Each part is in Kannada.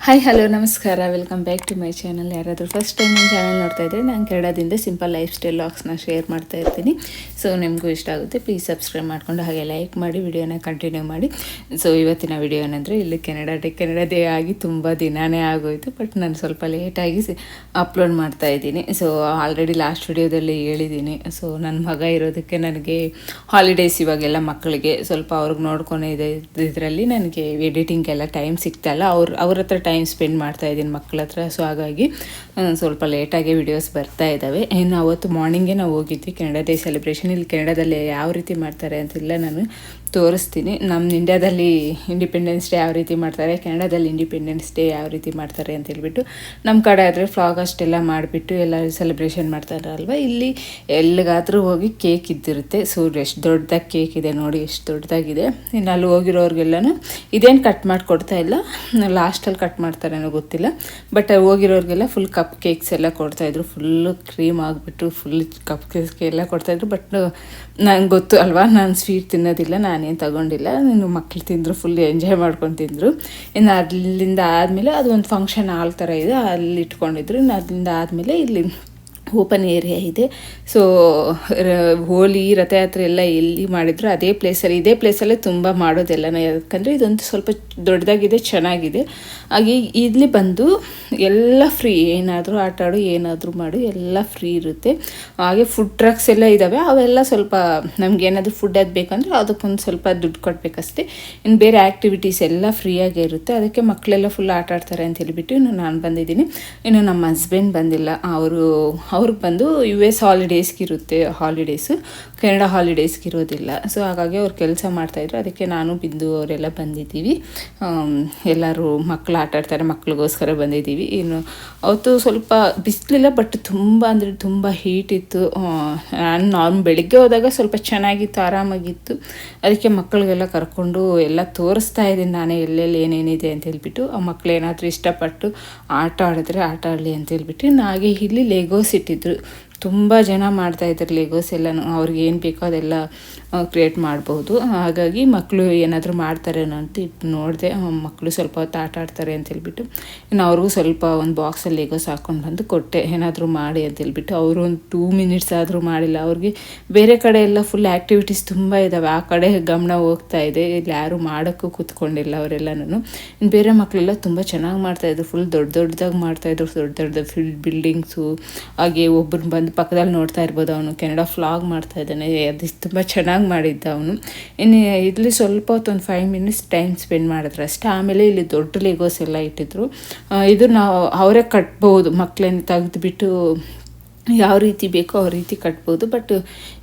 ಹಾಯ್ ಹಲೋ ನಮಸ್ಕಾರ. Welcome back to my channel ಯಾರಾದರೂ ಫಸ್ಟ್ ಟೈಮ್ ನನ್ನ ಚಾನಲ್ ನೋಡ್ತಾ ಇದ್ದರೆ ನಾನು ಕೆರಡದಿಂದ ಸಿಂಪಲ್ ಲೈಫ್ ಸ್ಟೈಲ್ ಲಾಕ್ಸ್ನ ಶೇರ್ ಮಾಡ್ತಾ ಇರ್ತೀನಿ. ಸೊ ನಿಮಗೂ ಇಷ್ಟ ಆಗುತ್ತೆ ಪ್ಲೀಸ್ ಸಬ್ಸ್ಕ್ರೈಬ್ ಮಾಡಿಕೊಂಡು ಹಾಗೆ ಲೈಕ್ ಮಾಡಿ ವಿಡಿಯೋನ ಕಂಟಿನ್ಯೂ ಮಾಡಿ. ಸೊ ಇವತ್ತಿನ ವಿಡಿಯೋ ಏನಂದರೆ, ಇಲ್ಲಿ ಕೆನಡಾ ಡೇ ಕೆನಡಾ ಡೇ ಆಗಿ ತುಂಬ ದಿನಾನೇ ಆಗೋಯಿತು ಬಟ್ ನಾನು ಸ್ವಲ್ಪ ಲೇಟಾಗಿ ಅಪ್ಲೋಡ್ ಮಾಡ್ತಾ ಇದ್ದೀನಿ. ಸೊ ಆಲ್ರೆಡಿ ಲಾಸ್ಟ್ ವಿಡಿಯೋದಲ್ಲಿ ಹೇಳಿದ್ದೀನಿ. ಸೊ ನನ್ನ ಮಗ ಇರೋದಕ್ಕೆ ನನಗೆ ಹಾಲಿಡೇಸ್ ಇವಾಗೆಲ್ಲ ಮಕ್ಕಳಿಗೆ ಸ್ವಲ್ಪ ಅವ್ರಿಗೆ ಇದೆ ಇದರಲ್ಲಿ ನನಗೆ ಎಡಿಟಿಂಗೆಲ್ಲ ಟೈಮ್ ಸಿಗ್ತಾಯಿಲ್ಲ ಅವ್ರ ಅವ್ರ ಹತ್ರ ಟೈಮ್ ಸ್ಪೆಂಡ್ ಮಾಡ್ತಾ ಇದ್ದೀನಿ ಮಕ್ಕಳ ಹತ್ರ. ಸೊ ಹಾಗಾಗಿ ಸ್ವಲ್ಪ ಲೇಟಾಗಿ ವಿಡಿಯೋಸ್ ಬರ್ತಾ ಇದ್ದಾವೆ ಇನ್ನು ಅವತ್ತು ಮಾರ್ನಿಂಗೇ ನಾವು ಹೋಗಿದ್ವಿ. ಕೆನಡಾ ಡೇ ಸೆಲೆಬ್ರೇಷನ್ ಇಲ್ಲಿ ಕೆನಡಾದಲ್ಲಿ ಯಾವ ರೀತಿ ಮಾಡ್ತಾರೆ ಅಂತೆಲ್ಲ ನಾನು ತೋರಿಸ್ತೀನಿ. ನಮ್ಮ ಇಂಡ್ಯಾದಲ್ಲಿ ಇಂಡಿಪೆಂಡೆನ್ಸ್ ಡೇ ಯಾವ ರೀತಿ ಮಾಡ್ತಾರೆ ಕೆನಡಾದಲ್ಲಿ ಇಂಡಿಪೆಂಡೆನ್ಸ್ ಡೇ ಯಾವ ರೀತಿ ಮಾಡ್ತಾರೆ ಅಂತ ಹೇಳ್ಬಿಟ್ಟು ನಮ್ಮ ಕಡೆ ಆದರೆ ಫ್ಲಾಗ್ ಅಷ್ಟೆಲ್ಲ ಮಾಡಿಬಿಟ್ಟು ಎಲ್ಲ ಸೆಲೆಬ್ರೇಷನ್ ಮಾಡ್ತಾರಲ್ವ ಇಲ್ಲಿ ಎಲ್ಲಿಗಾದರೂ ಹೋಗಿ ಕೇಕ್ ಇದ್ದಿರುತ್ತೆ. ಸೊ ಎಷ್ಟು ದೊಡ್ಡದಾಗಿ ಕೇಕ್ ಇದೆ ನೋಡಿ, ಎಷ್ಟು ದೊಡ್ಡದಾಗಿದೆ. ಇನ್ನು ಅಲ್ಲಿ ಹೋಗಿರೋರಿಗೆಲ್ಲನೂ ಇದೇನು ಕಟ್ ಮಾಡಿಕೊಡ್ತಾ ಇಲ್ಲ. ಲಾಸ್ಟಲ್ಲಿ ಕಟ್ ಮಾಡ್ತಾರೇನೋ ಗೊತ್ತಿಲ್ಲ. ಬಟ್ ಹೋಗಿರೋರಿಗೆಲ್ಲ ಫುಲ್ ಕಪ್ ಕೇಕ್ಸ್ ಎಲ್ಲ ಕೊಡ್ತಾಯಿದ್ರು ಫುಲ್ಲು ಕ್ರೀಮ್ ಆಗಿಬಿಟ್ಟು ಫುಲ್ ಕಪ್ ಕೇಕ್ಸ್ ಎಲ್ಲ ಕೊಡ್ತಾಯಿದ್ರು ಬಟ್ ನಂಗೆ ಗೊತ್ತು ಅಲ್ವಾ, ನಾನು ಸ್ವೀಟ್ ತಿನ್ನೋದಿಲ್ಲ, ನಾನೇನು ತಗೊಂಡಿಲ್ಲ. ನೀನು ಮಕ್ಳು ತಿಂದರು ಫುಲ್ ಎಂಜಾಯ್ ಮಾಡ್ಕೊಂಡು ತಿಂದರು. ಇನ್ನು ಅಲ್ಲಿಂದ ಆದಮೇಲೆ ಅದು ಒಂದು ಫಂಕ್ಷನ್ ಹಾಲ್ ಥರ ಇದೆ. ಅಲ್ಲಿ ಇಟ್ಕೊಂಡಿದ್ರು. ಇನ್ನು ಅಲ್ಲಿಂದ ಆದಮೇಲೆ ಇಲ್ಲಿ ಓಪನ್ ಏರಿಯಾ ಇದೆ. ಸೊ ಹೋಲಿ ರಥಯಾತ್ರೆ ಎಲ್ಲ ಎಲ್ಲಿ ಮಾಡಿದ್ರು ಅದೇ ಪ್ಲೇಸಲ್ಲಿ ಇದೇ ಪ್ಲೇಸಲ್ಲೇ ತುಂಬ ಮಾಡೋದೆಲ್ಲ. ಯಾಕಂದರೆ ಇದೊಂದು ಸ್ವಲ್ಪ ದೊಡ್ಡದಾಗಿದೆ, ಚೆನ್ನಾಗಿದೆ. ಹಾಗೆ ಇಲ್ಲಿ ಬಂದು ಎಲ್ಲ ಫ್ರೀ ಏನಾದರೂ ಆಟ ಆಡು, ಏನಾದರೂ ಮಾಡು, ಎಲ್ಲ ಫ್ರೀ ಇರುತ್ತೆ. ಹಾಗೆ ಫುಡ್ ಟ್ರಕ್ಸ್ ಎಲ್ಲ ಇದ್ದಾವೆ ಅವೆಲ್ಲ ಸ್ವಲ್ಪ ನಮ್ಗೆ ಏನಾದರೂ ಫುಡ್ ಅದು ಬೇಕಂದ್ರೆ ಅದಕ್ಕೊಂದು ಸ್ವಲ್ಪ ದುಡ್ಡು ಕೊಡಬೇಕಷ್ಟೇ. ಇನ್ನು ಬೇರೆ ಆ್ಯಕ್ಟಿವಿಟೀಸ್ ಎಲ್ಲ ಫ್ರೀಯಾಗಿ ಇರುತ್ತೆ. ಅದಕ್ಕೆ ಮಕ್ಕಳೆಲ್ಲ ಫುಲ್ ಆಟ ಆಡ್ತಾರೆ ಅಂತ ಹೇಳಿಬಿಟ್ಟು ಇನ್ನು ನಾನು ಬಂದಿದ್ದೀನಿ. ಇನ್ನು ನಮ್ಮ ಹಸ್ಬೆಂಡ್ ಬಂದಿಲ್ಲ. ಅವರು ಅವ್ರಿಗೆ ಬಂದು ಯು ಎಸ್ ಹಾಲಿಡೇಸ್ಗೆ ಇರುತ್ತೆ ಹಾಲಿಡೇಸು ಕೆನಡಾ ಹಾಲಿಡೇಸ್ಗೆ ಇರೋದಿಲ್ಲ ಸೊ ಹಾಗಾಗಿ ಅವ್ರು ಕೆಲಸ ಮಾಡ್ತಾಯಿದ್ರು ಅದಕ್ಕೆ ನಾನು, ಬಿಂದು ಅವರೆಲ್ಲ ಬಂದಿದ್ದೀವಿ. ಎಲ್ಲರೂ ಮಕ್ಕಳು ಆಟ ಆಡ್ತಾರೆ, ಮಕ್ಳಿಗೋಸ್ಕರ ಬಂದಿದ್ದೀವಿ. ಇನ್ನು ಅವತ್ತು ಸ್ವಲ್ಪ ಬಿಸಿಲಿಲ್ಲ ಬಟ್ ತುಂಬ ಅಂದರೆ ತುಂಬ ಹೀಟ್ ಇತ್ತು. ನಾನು ನಾರ್ಮ್ ಬೆಳಿಗ್ಗೆ ಹೋದಾಗ ಸ್ವಲ್ಪ ಚೆನ್ನಾಗಿತ್ತು, ಆರಾಮಾಗಿತ್ತು. ಅದಕ್ಕೆ ಮಕ್ಕಳಿಗೆಲ್ಲ ಕರ್ಕೊಂಡು ಎಲ್ಲ ತೋರಿಸ್ತಾ ಇದ್ದೀನಿ ನಾನೇ, ಎಲ್ಲೆಲ್ಲಿ ಏನೇನಿದೆ ಅಂತ ಹೇಳ್ಬಿಟ್ಟು. ಆ ಮಕ್ಕಳು ಏನಾದರೂ ಇಷ್ಟಪಟ್ಟು ಆಟ ಆಡಿದ್ರೆ ಆಟ ಆಡಲಿ ಅಂತ ಹೇಳ್ಬಿಟ್ಟು. ನಾಗೆ ಇಲ್ಲಿ ಇಲ್ಲಿ ಲೆಗೋಸ್ ಇಟ್ಟಿದ್ರು ತುಂಬ ಜನ ಮಾಡ್ತಾ ಇದ್ದಾರೆ ಲೆಗೋಸ್ ಎಲ್ಲನೂ. ಅವ್ರಿಗೆ ಏನು ಬೇಕೋ ಅದೆಲ್ಲ ಕ್ರಿಯೇಟ್ ಮಾಡ್ಬೋದು ಹಾಗಾಗಿ ಮಕ್ಕಳು ಏನಾದರೂ ಮಾಡ್ತಾರೆ ಅಂತ ಇಟ್ಟು ನೋಡಿದೆ ಮಕ್ಕಳು ಸ್ವಲ್ಪ ಹೊತ್ತು ಆಟ ಆಡ್ತಾರೆ ಅಂತ ಹೇಳ್ಬಿಟ್ಟು, ಇನ್ನು ಅವ್ರಿಗೂ ಸ್ವಲ್ಪ ಒಂದು ಬಾಕ್ಸಲ್ಲಿ ಲೆಗೋಸ್ ಹಾಕ್ಕೊಂಡು ಬಂದು ಕೊಟ್ಟೆ. ಏನಾದರೂ ಮಾಡಿ ಅಂತ ಹೇಳ್ಬಿಟ್ಟು, ಅವರು ಒಂದು ಟೂ ಮಿನಿಟ್ಸ್ ಆದರೂ ಮಾಡಿಲ್ಲ. ಅವ್ರಿಗೆ ಬೇರೆ ಕಡೆ ಎಲ್ಲ ಫುಲ್ ಆ್ಯಕ್ಟಿವಿಟೀಸ್ ತುಂಬ ಇದ್ದಾವೆ ಆ ಕಡೆ ಗಮನ ಹೋಗ್ತಾ ಇದೆ. ಇಲ್ಲಿ ಯಾರು ಮಾಡೋಕ್ಕೂ ಕೂತ್ಕೊಂಡಿಲ್ಲ ಅವರೆಲ್ಲನೂ ಇನ್ನು ಬೇರೆ ಮಕ್ಕಳೆಲ್ಲ ತುಂಬ ಚೆನ್ನಾಗಿ ಮಾಡ್ತಾಯಿದ್ರು ಫುಲ್ ದೊಡ್ಡ ದೊಡ್ಡದಾಗಿ ಮಾಡ್ತಾಯಿದ್ರು ದೊಡ್ಡ ದೊಡ್ಡ ಫಿಲ್ ಬಿಲ್ಡಿಂಗ್ಸು ಹಾಗೆ ಒಬ್ಬರು ಪಕ್ಕದಲ್ಲಿ ನೋಡ್ತಾ ಇರ್ಬೋದು ಅವನು ಕೆನಡಾ ಫ್ಲಾಗ್ ಮಾಡ್ತಾ ಇದ್ದಾನೆ. ಅದು ತುಂಬ ಚೆನ್ನಾಗಿ ಮಾಡಿದ್ದ ಅವನು. ಇನ್ನು ಇಲ್ಲಿ ಸ್ವಲ್ಪ ಹೊತ್ತು ಒಂದು ಫೈವ್ ಮಿನಿಟ್ಸ್ ಟೈಮ್ ಸ್ಪೆಂಡ್ ಮಾಡಿದ್ರೆ ಅಷ್ಟೇ. ಆಮೇಲೆ ಇಲ್ಲಿ ದೊಡ್ಡ ಲೆಗೋಸ್ ಎಲ್ಲ ಇಟ್ಟಿದ್ರು. ಇದು ನಾವು ಅವರೇ ಕಟ್ಬೋದು. ಮಕ್ಕಳನ್ನ ತೆಗೆದುಬಿಟ್ಟು ಯಾವ ರೀತಿ ಬೇಕೋ ಆ ರೀತಿ ಕಟ್ಬೋದು. ಬಟ್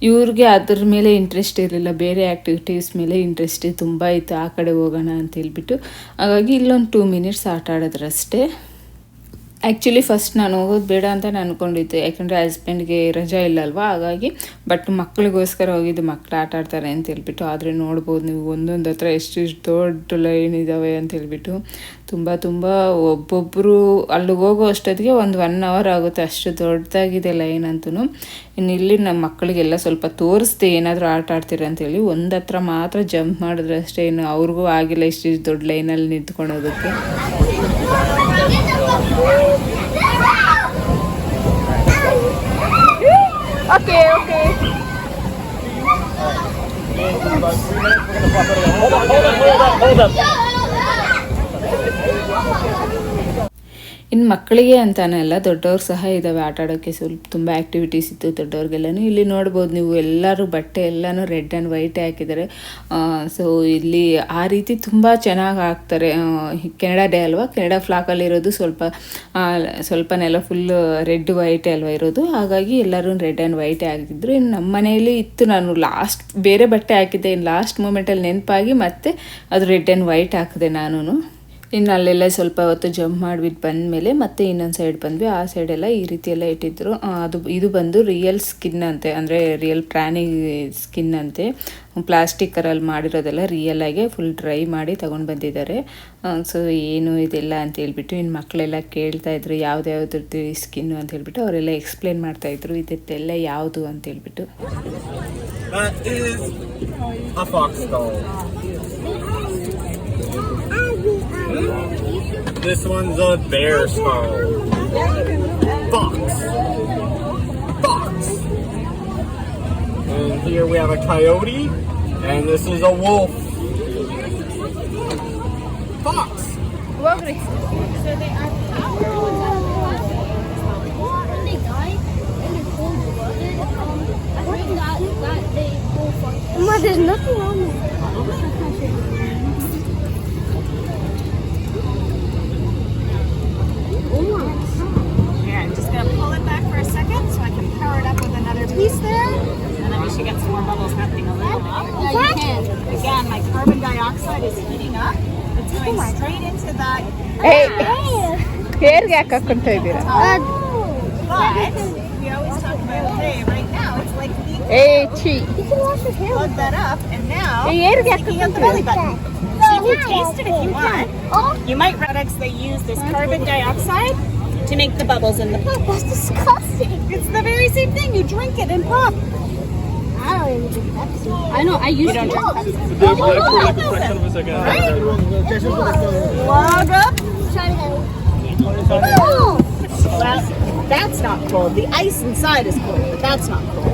ಇವ್ರಿಗೆ ಅದ್ರ ಮೇಲೆ ಇಂಟ್ರೆಸ್ಟ್ ಇರಲಿಲ್ಲ. ಬೇರೆ ಆ್ಯಕ್ಟಿವಿಟೀಸ್ ಮೇಲೆ ಇಂಟ್ರೆಸ್ಟ್ ತುಂಬ ಇತ್ತು. ಆ ಕಡೆ ಹೋಗೋಣ ಅಂತ ಹೇಳ್ಬಿಟ್ಟು. ಹಾಗಾಗಿ ಇಲ್ಲೊಂದು ಟೂ ಮಿನಿಟ್ಸ್ ಆಟ ಆಡಿದ್ರಷ್ಟೇ ಆ್ಯಕ್ಚುಲಿ ಫಸ್ಟ್ ನಾನು ಹೋಗೋದು ಬೇಡ ಅಂತ ನಾನು ಅನ್ಕೊಂಡಿದ್ದೆ. ಯಾಕಂದರೆ ಹಸ್ಬೆಂಡ್ಗೆ ರಜಾ ಇಲ್ಲ ಅಲ್ವಾ? ಹಾಗಾಗಿ ಬಟ್ ಮಕ್ಕಳಿಗೋಸ್ಕರ ಹೋಗಿದ್ದು ಮಕ್ಕಳು ಆಟ ಆಡ್ತಾರೆ ಅಂತ ಹೇಳ್ಬಿಟ್ಟು, ಆದರೆ ನೋಡ್ಬೋದು ನೀವು ಒಂದೊಂದು ಹತ್ರ ಎಷ್ಟೆಷ್ಟು ದೊಡ್ಡ ಲೈನ್ ಇದ್ದಾವೆ ಅಂತ ಹೇಳ್ಬಿಟ್ಟು ತುಂಬ ತುಂಬ ಒಬ್ಬೊಬ್ಬರು ಅಲ್ಲಿಗೆ ಹೋಗೋ ಅಷ್ಟೊತ್ತಿಗೆ ಒಂದು ಒನ್ ಅವರ್ ಆಗುತ್ತೆ. ಅಷ್ಟು ದೊಡ್ಡದಾಗಿದೆ ಲೈನ್ ಅಂತೂ ಇನ್ನು ಇಲ್ಲಿ ನಮ್ಮ ಮಕ್ಕಳಿಗೆಲ್ಲ ಸ್ವಲ್ಪ ತೋರಿಸ್ದೆ ಏನಾದರೂ ಆಟ ಆಡ್ತೀರ ಅಂತೇಳಿ ಒಂದು ಹತ್ರ ಮಾತ್ರ ಜಂಪ್ ಮಾಡಿದ್ರೆ ಅಷ್ಟೇ. ಇನ್ನು ಅವ್ರಿಗೂ ಆಗಿಲ್ಲ ಇಷ್ಟು ದೊಡ್ಡ ಲೈನಲ್ಲಿ ನಿಂತ್ಕೊಳೋದಕ್ಕೆ Okay, okay. Hold up, hold up, hold up, hold up. ಇನ್ನು ಮಕ್ಕಳಿಗೆ ಅಂತಾನೆ ಅಲ್ಲ, ದೊಡ್ಡವ್ರು ಸಹ ಇದ್ದಾವೆ ಆಟ ಆಡೋಕ್ಕೆ ಸ್ವಲ್ಪ ತುಂಬ ಆ್ಯಕ್ಟಿವಿಟೀಸ್ ಇತ್ತು ದೊಡ್ಡವ್ರಿಗೆಲ್ಲನೂ. ಇಲ್ಲಿ ನೋಡ್ಬೋದು ನೀವು ಎಲ್ಲರೂ ಬಟ್ಟೆ ಎಲ್ಲನೂ ರೆಡ್ ಆ್ಯಂಡ್ ವೈಟ್ ಹಾಕಿದ್ದಾರೆ. ಸೊ ಇಲ್ಲಿ ಆ ರೀತಿ ತುಂಬ ಚೆನ್ನಾಗಿ ಹಾಕ್ತಾರೆ. ಕೆನಡಾ ಡೇ ಅಲ್ವಾ? ಕೆನಡಾ ಫ್ಲಾಕಲ್ಲಿರೋದು ಸ್ವಲ್ಪ ಸ್ವಲ್ಪ ನೆಲ ಫುಲ್ ರೆಡ್, ವೈಟ್ ಅಲ್ವಾ ಇರೋದು? ಹಾಗಾಗಿ ಎಲ್ಲರೂ ರೆಡ್ ಆ್ಯಂಡ್ ವೈಟೇ ಹಾಕಿದ್ರು. ಇನ್ನು ನಮ್ಮ ಮನೆಯಲ್ಲಿ ಇತ್ತು. ನಾನು ಲಾಸ್ಟ್ ಬೇರೆ ಬಟ್ಟೆ ಹಾಕಿದ್ದೆ. ಇನ್ನು ಲಾಸ್ಟ್ ಮೂಮೆಂಟಲ್ಲಿ ನೆನಪಾಗಿ ಮತ್ತೆ ಅದು ರೆಡ್ ಆ್ಯಂಡ್ ವೈಟ್ ಹಾಕಿದೆ ನಾನು ಇನ್ನು ಅಲ್ಲೆಲ್ಲ ಸ್ವಲ್ಪ ಹೊತ್ತು ಜಂಪ್ ಮಾಡಿಬಿಟ್ಟು ಬಂದಮೇಲೆ ಮತ್ತೆ ಇನ್ನೊಂದು ಸೈಡ್ ಬಂದ್ವಿ. ಆ ಸೈಡೆಲ್ಲ ಈ ರೀತಿ ಎಲ್ಲ ಇಟ್ಟಿದ್ರು ಅದು ಇದು ಬಂದು ರಿಯಲ್ ಸ್ಕಿನ್ ಅಂತೆ. ಅಂದರೆ ರಿಯಲ್ ಪ್ರಾಣಿ ಸ್ಕಿನ್ ಅಂತೆ. ಪ್ಲಾಸ್ಟಿಕ್ಕರಲ್ಲಿ ಮಾಡಿರೋದೆಲ್ಲ ರಿಯಲ್ ಫುಲ್ ಡ್ರೈ ಮಾಡಿ ತಗೊಂಡು ಬಂದಿದ್ದಾರೆ. ಸೊ ಏನು ಇದೆಲ್ಲ ಅಂತ ಹೇಳ್ಬಿಟ್ಟು ಇನ್ನು ಮಕ್ಕಳೆಲ್ಲ ಕೇಳ್ತಾ ಇದ್ರು ಯಾವ್ದು ಯಾವ್ದು ಸ್ಕಿನ್ನು ಅಂತ ಹೇಳ್ಬಿಟ್ಟು ಅವರೆಲ್ಲ ಎಕ್ಸ್ಪ್ಲೇನ್ ಮಾಡ್ತಾ ಇದ್ರು, ಇದೆಲ್ಲ ಯಾವುದು ಅಂತ ಹೇಳ್ಬಿಟ್ಟು. This one's a bear skull. Fox. Fox. And here we have a coyote. And this is a wolf. Fox. When they die and they're cold blooded, um, I think that, that they go for. Mama, there's nothing on there. plug that up and now ಏ, ಹೇರ್ಗೆ it's taking out the belly button. So if you taste it if you want, Oh, you might products they use this carbon dioxide to make the bubbles in the pop. that's disgusting. It's the very same thing. You drink it and pop. I don't even drink Pepsi. I know, I used to. drink Log up. Well, that's not cold. The ice inside is cold, but that's not cold.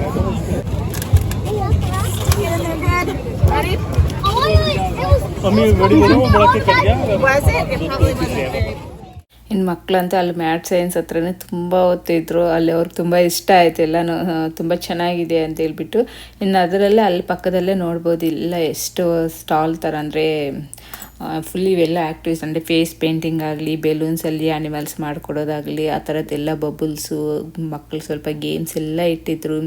Ready? oh, it was. Mummy, ready? Was it? It probably wasn't very. ಇನ್ನು ಮಕ್ಕಳಂತೂ ಅಲ್ಲಿ ಮ್ಯಾಟ್ ಸೈನ್ಸ್ ಹತ್ರನೇ ತುಂಬ ಓದ್ತಿದ್ರು. ಅಲ್ಲಿ ಅವ್ರಿಗೆ ತುಂಬ ಇಷ್ಟ ಆಯಿತು ಎಲ್ಲನೂ ತುಂಬ ಚೆನ್ನಾಗಿದೆ ಅಂತ ಹೇಳ್ಬಿಟ್ಟು. ಇನ್ನು ಅದರಲ್ಲೇ ಅಲ್ಲಿ ಪಕ್ಕದಲ್ಲೇ ನೋಡ್ಬೋದು, ಇಲ್ಲ ಎಷ್ಟು ಸ್ಟಾಲ್ ಥರ, ಅಂದರೆ ಫುಲ್ ಇವೆಲ್ಲ ಆ್ಯಕ್ಟಿವ್ಸ್ ಅಂದರೆ ಫೇಸ್ ಪೇಂಟಿಂಗ್ ಆಗಲಿ ಬೆಲೂನ್ಸಲ್ಲಿ ಆ್ಯನಿಮಲ್ಸ್ ಮಾಡಿಕೊಡೋದಾಗಲಿ, ಆ ಥರದ್ದೆಲ್ಲ ಬಬಲ್ಸು ಮಕ್ಕಳು ಸ್ವಲ್ಪ ಗೇಮ್ಸ್ ಎಲ್ಲ ಇಟ್ಟಿದ್ರು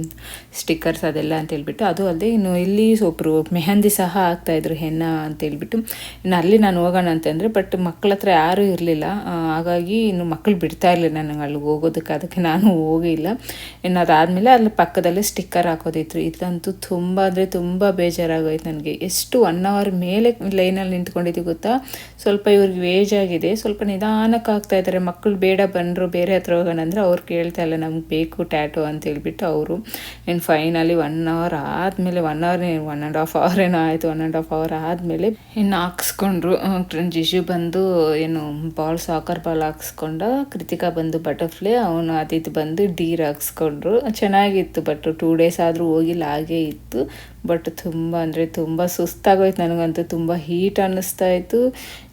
ಸ್ಟಿಕ್ಕರ್ಸ್ ಅದೆಲ್ಲ ಅಂತ ಹೇಳ್ಬಿಟ್ಟು. ಅದು ಅಲ್ಲದೆ ಇನ್ನು ಇಲ್ಲಿ ಸೊಪ್ಪರು ಮೆಹಂದಿ ಸಹ ಆಗ್ತಾಯಿದ್ರು ಹೆಣ್ಣ ಅಂತ ಹೇಳ್ಬಿಟ್ಟು. ಇನ್ನು ಅಲ್ಲಿ ನಾನು ಹೋಗೋಣ ಅಂತಂದರೆ ಬಟ್ ಮಕ್ಕಳ ಹತ್ರ ಯಾರೂ ಇರಲಿಲ್ಲ. ಹಾಗಾಗಿ ಇನ್ನು ಮಕ್ಕಳು ಬಿಡ್ತಾ ಇರಲಿಲ್ಲ ನನಗೆ ಅಲ್ಲಿಗೆ ಹೋಗೋದಕ್ಕೆ. ಅದಕ್ಕೆ ನಾನು ಹೋಗಿಲ್ಲ ಇನ್ನು ಅದಾದಮೇಲೆ ಅಲ್ಲಿ ಪಕ್ಕದಲ್ಲೇ ಸ್ಟಿಕ್ಕರ್ ಹಾಕೋದಿತ್ತು. ಇದಂತೂ ತುಂಬ ಅಂದರೆ ತುಂಬ ಬೇಜಾರಾಗೋಯ್ತು ನನಗೆ. ಎಷ್ಟು ಒನ್ ಅವರ್ ಮೇಲೆ ಲೈನಲ್ಲಿ ನಿಂತ್ಕೊಂಡಿದ್ದೀವಿ ಗೊತ್ತಾ ಸ್ವಲ್ಪ ಇವ್ರಿಗೆ ವೇಜ್ ಆಗಿದೆ, ಸ್ವಲ್ಪ ನಿಧಾನಕ್ಕೆ ಆಗ್ತಾ ಇದ್ದಾರೆ. ಮಕ್ಕಳು ಬೇಡ, ಬಂದರು ಬೇರೆ ಹತ್ರ ಹೋಗೋಣ ಅಂದರೆ ಅವ್ರು ಕೇಳ್ತಾ ಇಲ್ಲ, ನಮ್ಗೆ ಬೇಕು ಟ್ಯಾಟೋ ಅಂತ ಹೇಳ್ಬಿಟ್ಟು ಅವರು. ಇನ್ನು ಫೈನಲಿ ಒನ್ ಅವರ್ ಆದಮೇಲೆ one hour one and half hour ಏನೋ ಆಯಿತು ಒನ್ ಆ್ಯಂಡ್ ಹಾಫ್ ಅವರ್ ಆದಮೇಲೆ ಇನ್ನು ಹಾಕ್ಸ್ಕೊಂಡ್ರು. ಜಿಶು ಬಂದು ಏನು ಬಾಲ್ ಸಾಕರ್ ಬಾಲ್ ಹಾಕ್ಸ್ಕೊಂಡ, ಕೃತಿಕಾ ಬಂದು ಬಟರ್ಫ್ಲೈ ಅವನು ಅದಿದ್ದು ಬಂದು ಡೀರ್ ಹಾಕ್ಸ್ಕೊಂಡ್ರು. ಚೆನ್ನಾಗಿತ್ತು ಬಟ್ ಟೂ ಡೇಸ್ ಆದರೂ ಹೋಗಿಲ್ಲ, ಹಾಗೇ ಇತ್ತು. ಬಟ್ ತುಂಬ ಅಂದರೆ ತುಂಬ ಸುಸ್ತಾಗೋಯ್ತು ನನಗಂತೂ, ತುಂಬ ಹೀಟ್ ಅನ್ನಿಸ್ತಾ ಇತ್ತು.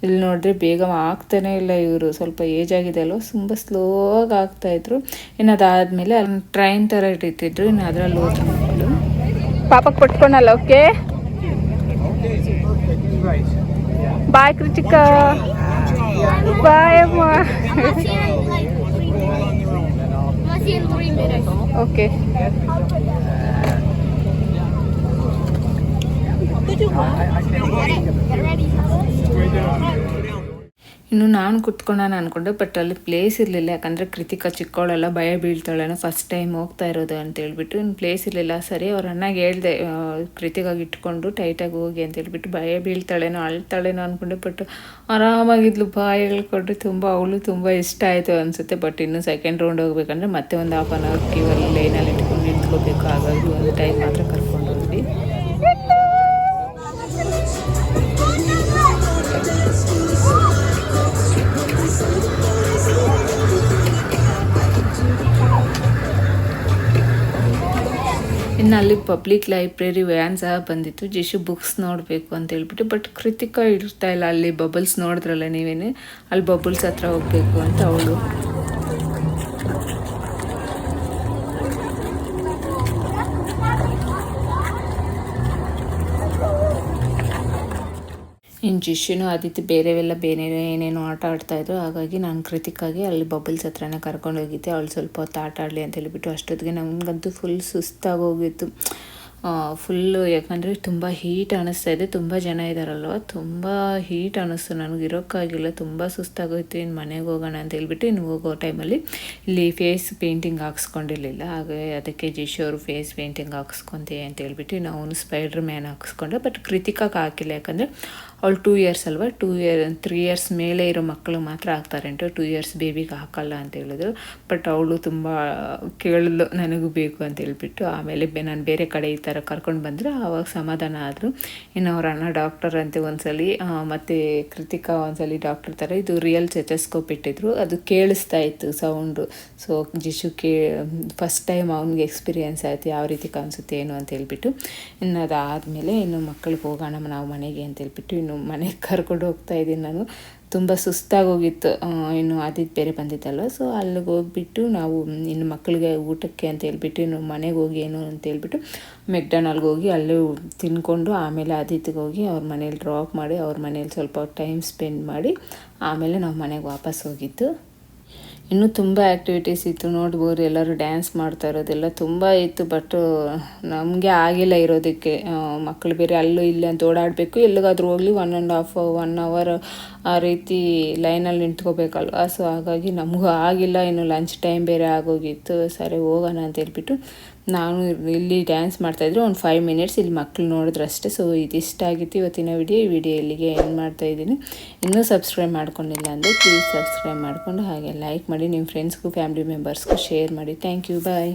ಇಲ್ಲಿ ನೋಡಿದ್ರೆ ಬೇಗ ಆಗ್ತಾನೇ ಇಲ್ಲ ಇವರು, ಸ್ವಲ್ಪ ಏಜ್ ಆಗಿದೆ ಅಲ್ವ, ತುಂಬ ಸ್ಲೋವಾಗಿ ಆಗ್ತಾಯಿದ್ರು ಇನ್ನು ಅದಾದಮೇಲೆ ಅಲ್ಲಿ ಟ್ರೈನ್ ಥರ ಇಟ್ಟಿದ್ರು, ಇನ್ನು ಅದರಲ್ಲಿ ಹೋದ್ರು ಮಕ್ಕಳು ಪಾಪಕ್ಕೆ ಪಟ್ಕೊಂಡಲ್ಲ ಓಕೆ ಬಾಯ್ ಕೃತಿಕ ಬಾಯ್ ಅಮ್ಮ. I'm ಇನ್ನು ನಾನು ಕುತ್ಕೊಳ್ಳೋಣ ಅನ್ಕೊಂಡೆ ಬಟ್ ಅಲ್ಲಿ ಪ್ಲೇಸ್ ಇರಲಿಲ್ಲ. ಯಾಕಂದರೆ ಕೃತಿಕಾ ಚಿಕ್ಕವಳೆಲ್ಲ ಭಯ ಬೀಳ್ತಾಳೆನೋ ಫಸ್ಟ್ ಟೈಮ್ ಹೋಗ್ತಾ ಇರೋದು ಅಂತ ಹೇಳ್ಬಿಟ್ಟು, ಇನ್ನು ಪ್ಲೇಸ್ ಇರಲಿಲ್ಲ. ಸರಿ, ಅವ್ರ ಅಣ್ಣಗೆ ಹೇಳ್ದೆ ಕೃತಿಕಾಗಿ ಇಟ್ಕೊಂಡು ಟೈಟಾಗಿ ಹೋಗಿ ಅಂತ ಹೇಳ್ಬಿಟ್ಟು ಭಯ ಬೀಳ್ತಾಳೇನೋ, ಅಳ್ತಾಳೇನೋ ಅನ್ಕೊಂಡೆ ಬಟ್ ಆರಾಮಾಗಿದ್ಲು. ಬಾಯ್ ಹೇಳ್ಕೊಂಡ್ರೆ ತುಂಬ ಅವಳು ತುಂಬ ಇಷ್ಟ ಆಯಿತು ಅನಿಸುತ್ತೆ. ಬಟ್ ಇನ್ನು ಸೆಕೆಂಡ್ ರೌಂಡ್ ಹೋಗ್ಬೇಕಂದ್ರೆ ಮತ್ತೆ ಒಂದು ಹಾಫ್ ಆನ್ ಅವರ್ ಕ್ಯೂವಲ್ಲಿ ಲೈನಲ್ಲಿ ಇಟ್ಕೊಂಡು ನಿಂತ್ಕೋಬೇಕು. ಹಾಗಾಗಿ ಒಂದು ಟೈಮ್ ಮಾತ್ರ ಅಲ್ಲಿ ಪಬ್ಲಿಕ್ ಲೈಬ್ರರಿ ವ್ಯಾನ್ ಸಹ ಬಂದಿತ್ತು. ಜಿಶು ಬುಕ್ಸ್ ನೋಡಬೇಕು ಅಂತ ಹೇಳ್ಬಿಟ್ಟು ಬಟ್ ಕೃತಿಕ ಇರ್ತಾ ಇಲ್ಲ. ಅಲ್ಲಿ ಬಬಲ್ಸ್ ನೋಡಿದ್ರಲ್ಲ ನೀವೇನೆ? ಅಲ್ಲಿ ಬಬಲ್ಸ್ ಹತ್ರ ಹೋಗ್ಬೇಕು ಅಂತ ಅವಳು. ಇನ್ನು ಜಿಶುನು ಆದಿತ್ಯ ಬೇರೆವೆಲ್ಲ ಬೇರೆ ಏನೇನೋ ಆಟ ಆಡ್ತಾಯಿದ್ರು ಹಾಗಾಗಿ ನಾನು ಕೃತಿಕಾಗಿ ಅಲ್ಲಿ ಬಬಲ್ಸ್ ಹತ್ರನೇ ಕರ್ಕೊಂಡು ಹೋಗಿದ್ದೆ. ಅವಳು ಸ್ವಲ್ಪ ಹೊತ್ತು ಆಟ ಆಡಲಿ ಅಂತ ಹೇಳಿಬಿಟ್ಟು ಅಷ್ಟೊತ್ತಿಗೆ ನಮಗಂತೂ ಫುಲ್ ಸುಸ್ತಾಗಿ ಹೋಗಿತ್ತು. ಫುಲ್ಲು ಯಾಕಂದರೆ ತುಂಬ ಹೀಟ್ ಅನ್ನಿಸ್ತಾ ಇದೆ. ತುಂಬ ಜನ ಇದ್ದಾರಲ್ವ ತುಂಬ ಹೀಟ್ ಅನ್ನಿಸ್ತು ನನಗೆ ಇರೋಕ್ಕಾಗಿಲ್ಲ. ತುಂಬ ಸುಸ್ತಾಗೋಯ್ತು ಇನ್ನು ಮನೆಗೆ ಹೋಗೋಣ ಅಂತ ಹೇಳ್ಬಿಟ್ಟು ಇನ್ನು ಹೋಗೋ ಟೈಮಲ್ಲಿ ಇಲ್ಲಿ ಫೇಸ್ ಪೇಂಟಿಂಗ್ ಹಾಕ್ಸ್ಕೊಂಡಿರಲಿಲ್ಲ. ಹಾಗೆ ಅದಕ್ಕೆ ಜಿಶು ಅವರು ಫೇಸ್ ಪೇಂಟಿಂಗ್ ಹಾಕ್ಸ್ಕೊಂತೆ ಅಂತ ಹೇಳ್ಬಿಟ್ಟು ನಾವು ಸ್ಪೈಡ್ರ್ ಮ್ಯಾನ್ ಹಾಕ್ಸ್ಕೊಂಡೆ. ಬಟ್ ಕೃತಿಕಾಗಿ ಹಾಕಿಲ್ಲ. ಯಾಕಂದರೆ ಅವಳು ಟೂ ಇಯರ್ಸ್ ಅಲ್ವಾ? ಟೂ ಇಯರ್ ತ್ರೀ ಇಯರ್ಸ್ ಮೇಲೆ ಇರೋ ಮಕ್ಕಳು ಮಾತ್ರ ಆಗ್ತಾರೆ ಅಂತ ಟೂ ಇಯರ್ಸ್ ಬೇಬಿಗೆ ಹಾಕಲ್ಲ ಅಂತ ಹೇಳಿದ್ರು. ಬಟ್ ಅವಳು ತುಂಬ ಕೇಳಲು ನನಗೂ ಬೇಕು ಅಂತ ಹೇಳಿಬಿಟ್ಟು ಆಮೇಲೆ ನಾನು ಬೇರೆ ಕಡೆ ಈ ಥರ ಕರ್ಕೊಂಡು ಬಂದರೆ ಆವಾಗ ಸಮಾಧಾನ ಆದರು. ಇನ್ನು ಅವ್ರ ಅಣ್ಣ ಡಾಕ್ಟರ್ ಅಂತ ಒಂದ್ಸಲಿ ಸಲ ಮತ್ತೆ ಕೃತಿಕಾ ಒಂದ್ಸಲಿ ಡಾಕ್ಟರ್ ಥರ ಇದು ರಿಯಲ್ ಚೆಚಸ್ಕೋಪ್ ಇಟ್ಟಿದ್ರು. ಅದು ಕೇಳಿಸ್ತಾ ಇತ್ತು ಸೌಂಡು ಸೊ ಜಿಶು ಕೇ ಫಸ್ಟ್ ಟೈಮ್ ಅವ್ನಿಗೆ ಎಕ್ಸ್ಪೀರಿಯೆನ್ಸ್ ಆಯಿತು ಯಾವ ರೀತಿ ಕಾಣಿಸುತ್ತೆ ಏನು ಅಂತ ಹೇಳ್ಬಿಟ್ಟು. ಇನ್ನು ಅದಾದಮೇಲೆ ಇನ್ನು ಮಕ್ಕಳಿಗೆ ಹೋಗೋಣ ನಾವು ಮನೆಗೆ ಅಂತ ಹೇಳ್ಬಿಟ್ಟು ಇನ್ನು ಮನೆಗೆ ಕರ್ಕೊಂಡು ಹೋಗ್ತಾ ಇದ್ದೀನಿ ನಾನು. ತುಂಬ ಸುಸ್ತಾಗಿ ಹೋಗಿತ್ತು ಇನ್ನು ಆದಿತ್ಯ ಬೇರೆ ಬಂದಿತ್ತಲ್ವ ಸೊ ಅಲ್ಲಿಗೆ ಹೋಗ್ಬಿಟ್ಟು ನಾವು ಇನ್ನು ಮಕ್ಕಳಿಗೆ ಊಟಕ್ಕೆ ಅಂತ ಹೇಳ್ಬಿಟ್ಟು, ಇನ್ನು ಮನೆಗೆ ಹೋಗಿ ಏನು ಅಂತ ಹೇಳ್ಬಿಟ್ಟು ಮೆಕ್ಡಾನಲ್ಗೆ ಹೋಗಿ ಅಲ್ಲೇ ತಿನ್ಕೊಂಡು ಆಮೇಲೆ ಆದಿತ್ಯಗೆ ಹೋಗಿ ಅವ್ರ ಮನೇಲಿ ಡ್ರಾಪ್ ಮಾಡಿ, ಅವ್ರ ಮನೇಲಿ ಸ್ವಲ್ಪ ಟೈಮ್ ಸ್ಪೆಂಡ್ ಮಾಡಿ ಆಮೇಲೆ ನಾವು ಮನೆಗೆ ವಾಪಸ್ ಹೋಗಿದ್ದು. ಇನ್ನೂ ತುಂಬ ಆ್ಯಕ್ಟಿವಿಟೀಸ್ ಇತ್ತು. ನೋಡ್ಬೋದು ಎಲ್ಲರೂ ಡ್ಯಾನ್ಸ್ ಮಾಡ್ತಾ ಇರೋದೆಲ್ಲ ತುಂಬ ಇತ್ತು ಬಟ್ ನಮಗೆ ಆಗಿಲ್ಲ ಇರೋದಕ್ಕೆ. ಮಕ್ಕಳು ಬೇರೆ ಅಲ್ಲೂ ಇಲ್ಲಿ ಅಂತ ಓಡಾಡಬೇಕು. ಎಲ್ಲಿಗಾದ್ರೂ ಹೋಗಲಿ one and half one hour ಆ ರೀತಿ ಲೈನಲ್ಲಿ ನಿಂತ್ಕೋಬೇಕಲ್ವ? ಸೊ ಹಾಗಾಗಿ ನಮಗೂ ಆಗಿಲ್ಲ. ಇನ್ನು ಲಂಚ್ ಟೈಮ್ ಬೇರೆ ಆಗೋಗಿತ್ತು. ಸರಿ, ಹೋಗೋಣ ಅಂತ ಹೇಳ್ಬಿಟ್ಟು ನಾನು ಇಲ್ಲಿ ಡ್ಯಾನ್ಸ್ ಮಾಡ್ತಾಯಿದ್ರು ಒಂದು ಫೈವ್ ಮಿನಿಟ್ಸ್ ಇಲ್ಲಿ ಮಕ್ಕಳು ನೋಡಿದ್ರು ಅಷ್ಟೇ. ಸೊ ಇದಿಷ್ಟ ಆಗಿತ್ತು ಇವತ್ತಿನ ವಿಡಿಯೋ ಈ ವಿಡಿಯೋ ಇಲ್ಲಿಗೆ ಏನು ಮಾಡ್ತಾ ಇದ್ದೀನಿ. ಇನ್ನೂ ಸಬ್ಸ್ಕ್ರೈಬ್ ಮಾಡ್ಕೊಂಡಿಲ್ಲ ಅಂದರೆ ಪ್ಲೀಸ್ ಸಬ್ಸ್ಕ್ರೈಬ್ ಮಾಡಿಕೊಂಡು ಹಾಗೆ ಲೈಕ್ ಮಾಡಿ ನಿಮ್ಮ ಫ್ರೆಂಡ್ಸ್ಗೂ ಫ್ಯಾಮಿಲಿ ಮೆಂಬರ್ಸ್ಗೂ ಶೇರ್ ಮಾಡಿ. Thank you bye